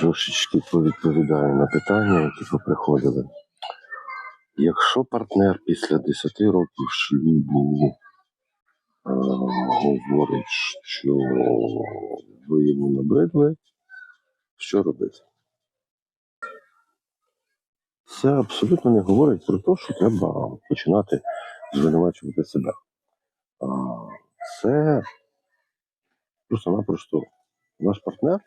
Трошечки повідповідаю на питання, які поприходили. Якщо партнер після 10 років шлюбу е, говорить, що ви йому набридли, що робити? Це абсолютно не говорить про те, що треба починати звинувачувати себе. Це просто-напросто ваш партнер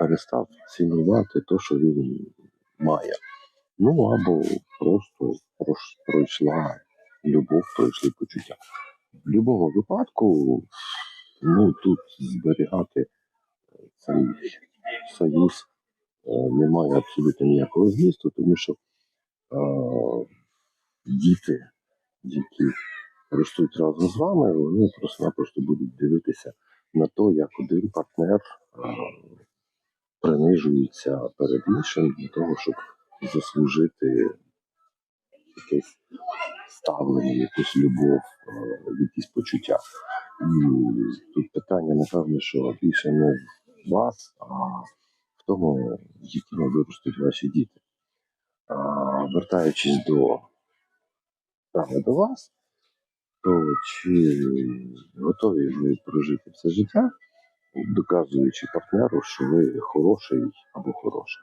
перестав цінувати те, що він має. Ну або просто пройшла любов, пройшли почуття. В будь-якому випадку, ну тут зберігати цей союз е, немає абсолютно ніякого змісту, тому що е, діти, які ростуть разом з вами, вони просто-напросто будуть дивитися на те, як один партнер принижується перед іншим для того, щоб заслужити якесь ставлення, якусь любов, е, якісь почуття. І тут питання, напевне, що більше не в вас, а в тому, якими виростуть ваші діти. А, вертаючись до саме до вас, то чи готові ви прожити все життя, доказуючи партнеру, що ви хороший або хороша?